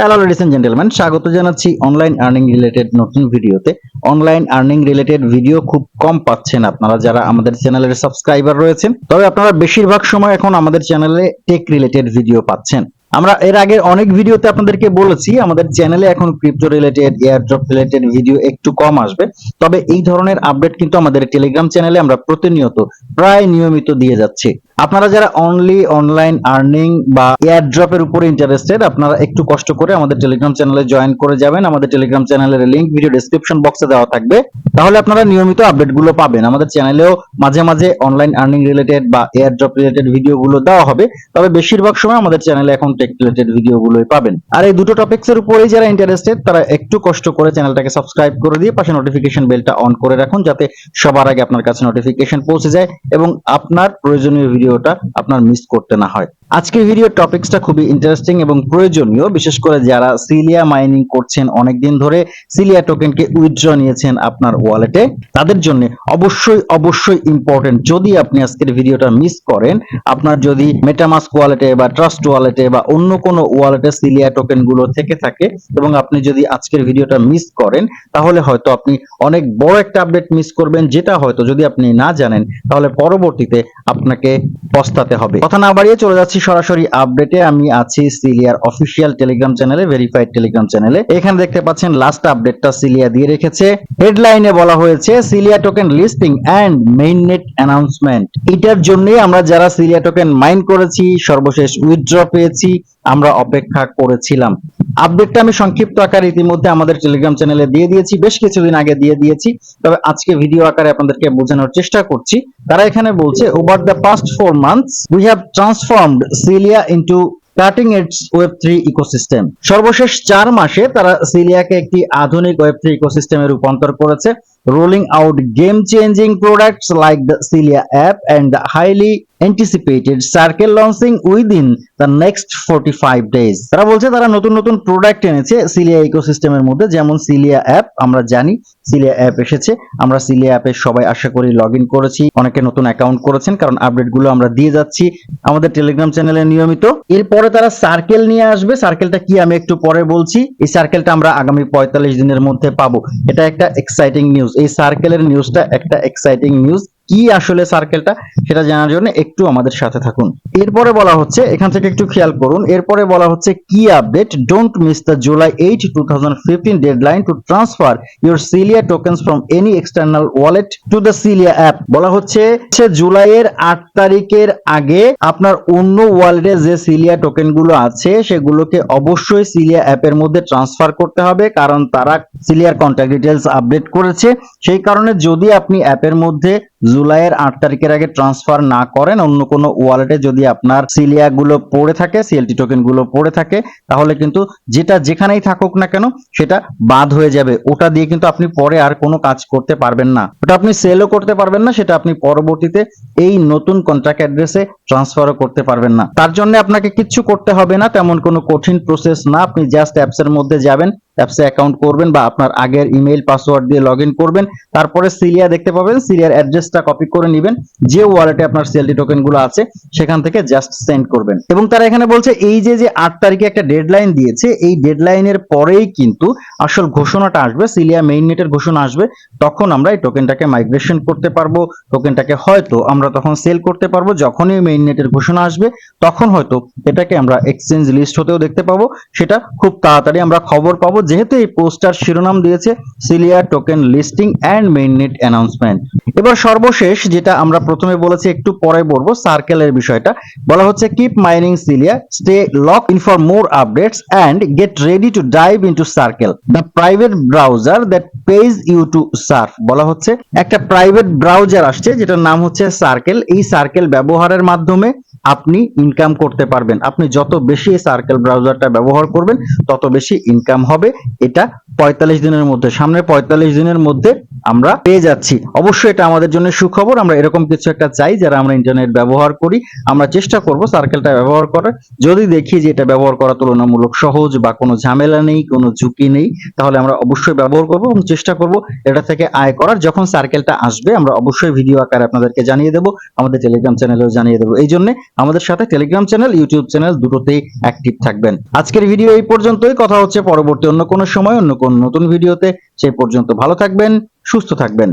Hello ladies and gentleman স্বাগত জানাচ্ছি online earning related নতুন ভিডিওতে। অনলাইন আর্নিং রিলেটেড ভিডিও খুব কম পাচ্ছেন আপনারা যারা আমাদের চ্যানেলের সাবস্ক্রাইবার রয়েছেন। তবে আপনারা বেশিরভাগ সময় এখন আমাদের চ্যানেলে টেক রিলেটেড ভিডিও পাচ্ছেন। আমরা এর আগে অনেক ভিডিওতে আপনাদেরকে বলেছি, আমাদের চ্যানেলে এখন crypto related airdrop related video একটু কম আসবে। তবে এই ধরনের আপডেট কিন্তু আমাদের টেলিগ্রাম চ্যানেলে আমরা প্রতিনিয়ত, প্রায় নিয়মিত দিয়ে যাচ্ছি। আপনারা যারা অনলি অনলাইন আর্নিং বা এয়ারড্রপের উপরে ইন্টারেস্টেড আপনারা একটু কষ্ট করে আমাদের টেলিগ্রাম চ্যানেলে জয়েন করে যাবেন। আমাদের টেলিগ্রাম চ্যানেলের লিংক ভিডিও ডেসক্রিপশন বক্সে দেওয়া থাকবে। তাহলে আপনারা নিয়মিত আপডেটগুলো পাবেন। আমাদের চ্যানেলেও মাঝে মাঝে অনলাইন আর্নিং রিলেটেড বা এয়ারড্রপ রিলেটেড ভিডিও গুলো দেওয়া হবে। তবে বেশিরভাগ সময় আমাদের চ্যানেলে এখন টেক রিলেটেড ভিডিও গুলোই পাবেন। আর এই দুটো টপিকস এর উপরেই যারা ইন্টারেস্টেড তারা একটু কষ্ট করে চ্যানেলটাকে সাবস্ক্রাইব করে দিয়ে পাশে নোটিফিকেশন বেলটা অন করে রাখুন, যাতে সবার আগে আপনার কাছে নোটিফিকেশন পৌঁছে যায় এবং আপনার প্রয়োজনীয় ভিডিওটা আপনার মিস করতে না হয়। আজকের ভিডিও টপিকসটা খুবই ইন্টারেস্টিং এবং প্রয়োজনীয়। বিশেষ করে যারা সিলিয়া মাইনিং করছেন, অনেকদিন ধরে সিলিয়া টোকেনকে উইথড্র নিয়েছেন আপনার ওয়ালেটে তাদের জন্য অবশ্যই অবশ্যই ইম্পর্টেন্ট যদি আপনি আজকের ভিডিওটা মিস করেন, আপনার যদি মেটামাস্ক ওয়ালেটে বা ট্রাস্ট ওয়ালেটে বা অন্য কোনো ওয়ালেটে সিলিয়া টোকেনগুলো থেকে থাকে এবং আপনি যদি আজকের ভিডিওটা মিস করেন, তাহলে হয়তো আপনি অনেক বড় একটা আপডেট মিস করবেন, যেটা হয়তো যদি আপনি না জানেন, তাহলে পরবর্তীতে আপনাকে পস্তাতে হবে। কথা না বাড়িয়ে চলে যাচ্ছি সরাসরি আপডেটে আমি আছি সিলিয়ার অফিসিয়াল টেলিগ্রাম চ্যানেলে ভেরিফাইড টেলিগ্রাম চ্যানেলে এখানে দেখতে পাচ্ছেন লাস্ট আপডেটটা সিলিয়া দিয়ে রেখেছে। হেডলাইনে বলা হয়েছে, Celia token listing and mainnet announcement এটার জন্যই আমরা যারা সিলিয়া টোকেন মাইন করেছি, সর্বশেষ উইথড্র পেয়েছি আমরা অপেক্ষা করেছিলাম। আপডেটটা আমি সংক্ষিপ্ত আকারে ইতিমধ্যে আমাদের টেলিগ্রাম চ্যানেলে দিয়ে দিয়েছি, বেশ কিছুদিন আগে দিয়ে দিয়েছি। তবে আজকে ভিডিও আকারে আপনাদেরকে বোঝানোর চেষ্টা করছি। তারা এখানে বলছে over the past four months we have transformed Celia into cutting its web three ecosystem সর্বশেষ চার মাসে তারা সিলিয়াকে একটি আধুনিক ওয়েব থ্রি ইকোসিস্টেমে রূপান্তর করেছে rolling out game changing products like the Celia app and the highly anticipated Circle launching within the next 45 days তারা বলছে তারা নতুন নতুন প্রোডাক্ট এনেছে সিলিয়া ইকোসিস্টেমের মধ্যে, যেমন সিলিয়া অ্যাপ আমরা জানি সিলিয়া অ্যাপ এসেছে। আমরা সিলিয়া অ্যাপে সবাই আশা করি লগ করেছি, অনেকে নতুন অ্যাকাউন্ট করেছেন, কারণ আপডেটগুলো আমরা দিয়ে যাচ্ছি আমাদের টেলিগ্রাম চ্যানেলে নিয়মিত। এরপরে তারা সার্কেল নিয়ে আসবে। সার্কেলটা কি আমি একটু পরে বলছি। এই সার্কেলটা আমরা আগামী পঁয়তাল্লিশ দিনের মধ্যে পাবো। এটা একটা এক্সাইটিং নিউজ এই সার্কেলের নিউজটা একটা এক্সাইটিং নিউজ কি আসলে সার্কেলটা সেটা জানার জন্য একটু আমাদের সাথে থাকুন। এরপরে বলা হচ্ছে, এখান থেকে একটু খেয়াল করুন, এরপরে বলা হচ্ছে কি update don't miss the July eight two thousand fifteen deadline to transfer your Celia tokens from any external wallet to the Celia app বলা হচ্ছে জুলাইয়ের আট তারিখের আগে আপনার অন্য ওয়ালেটে যে সিলিয়া টোকেনগুলো আছে, সেগুলোকে অবশ্যই সিলিয়া অ্যাপের মধ্যে ট্রান্সফার করতে হবে, কারণ তারা সিলিয়ার কন্ট্যাক্ট ডিটেলস আপডেট করেছে। সেই কারণে যদি আপনি অ্যাপের মধ্যে জুলাইয়ের আট তারিখের আগে ট্রান্সফার না করেন, অন্য কোনো ওয়ালেটে যদি আপনার সিলিয়া গুলো পড়ে থাকে সিএলটি টোকেনগুলো পড়ে থাকে, তাহলে কিন্তু যেটা যেখানেই থাকুক না কেন, সেটা বাদ হয়ে যাবে। ওটা দিয়ে কিন্তু আপনি পরে আর কোনো কাজ করতে পারবেন না। ওটা আপনি সেলও করতে পারবেন না, সেটা আপনি পরবর্তীতে এই নতুন কন্ট্রাক্ট অ্যাড্রেসে ট্রান্সফারও করতে পারবেন না। তার জন্য আপনাকে কিচ্ছু করতে হবে না, তেমন কোনো কঠিন প্রসেস না। আপনি জাস্ট অ্যাপস এর মধ্যে যাবেন অ্যাপসে অ্যাকাউন্ট করবেন বা আপনার আগের ইমেল পাসওয়ার্ড দিয়ে লগ করবেন। তারপরে সিলিয়া দেখতে পাবেন। সিলিয়ার অ্যাড্রেসটা কপি করে নেবেন। যে ওয়ালেটে আপনার সিএলটি টোকেনগুলো আছে, সেখান থেকে জাস্ট সেন্ড করবেন। এবং তারা এখানে বলছে, এই যে যে আট তারিখে একটা ডেডলাইন দিয়েছে, এই ডেডলাইনের পরেই কিন্তু আসল ঘোষণাটা আসবে। সিলিয়া মেইন নেটের ঘোষণা আসবে। তখন আমরা এই টোকেনটাকে মাইগ্রেশন করতে পারব। টোকেনটাকে হয়তো আমরা তখন সেল করতে পারব। যখনই মেইন নেটের ঘোষণা আসবে, তখন হয়তো এটাকে আমরা এক্সচেঞ্জ লিস্ট হতেও দেখতে পাবো। সেটা খুব তাড়াতাড়ি আমরা খবর পাবো যেহেতু এই পোস্টার শিরোনাম দিয়েছে Celia token listing and mainnet announcement এবার সর্বশেষ যেটা আমরা প্রথমে বলেছি, একটু পরে বলব সার্কেলের বিষয়টা। বলা হচ্ছে keep mining Celia stay lock in for more updates and get ready to dive into circle the private browser that pays you to surf বলা হচ্ছে, একটা প্রাইভেট ব্রাউজার আসছে, যেটার নাম হচ্ছে সার্কেল এই সার্কেল ব্যবহারের মাধ্যমে আপনি ইনকাম করতে পারবেন। আপনি যত বেশি সার্কেল ব্রাউজারটা ব্যবহার করবেন, তত বেশি ইনকাম হবে। এটা পঁয়তাল্লিশ দিনের মধ্যে সামনে পঁয়তাল্লিশ দিনের মধ্যে আমরা পেয়ে যাচ্ছি। অবশ্যই এটা আমাদের জন্য সুখবর। আমরা এরকম কিছু একটা চাই যারা আমরা ইন্টারনেট ব্যবহার করি। আমরা চেষ্টা করব সার্কেলটা ব্যবহার করার। যদি দেখি যে এটা ব্যবহার করা তুলনামূলক সহজ বা কোনো ঝামেলা নেই, কোনো ঝুঁকি নেই, তাহলে আমরা অবশ্যই ব্যবহার করব এবং চেষ্টা করব এটা থেকে আয় করার। যখন সার্কেলটা আসবে, আমরা অবশ্যই ভিডিও আকারে আপনাদেরকে জানিয়ে দেব, আমাদের টেলিগ্রাম চ্যানেলেও জানিয়ে দেবো। এই জন্য আমাদের সাথে টেলিগ্রাম চ্যানেল ইউটিউব চ্যানেল দুটোতেই অ্যাক্টিভ থাকবেন। আজকের ভিডিও এই পর্যন্তই। কথা হচ্ছে পরবর্তী অন্য কোনো সময়, অন্য কোনো নতুন ভিডিওতে সেই পর্যন্ত ভালো থাকবেন। সুস্থ থাকবেন।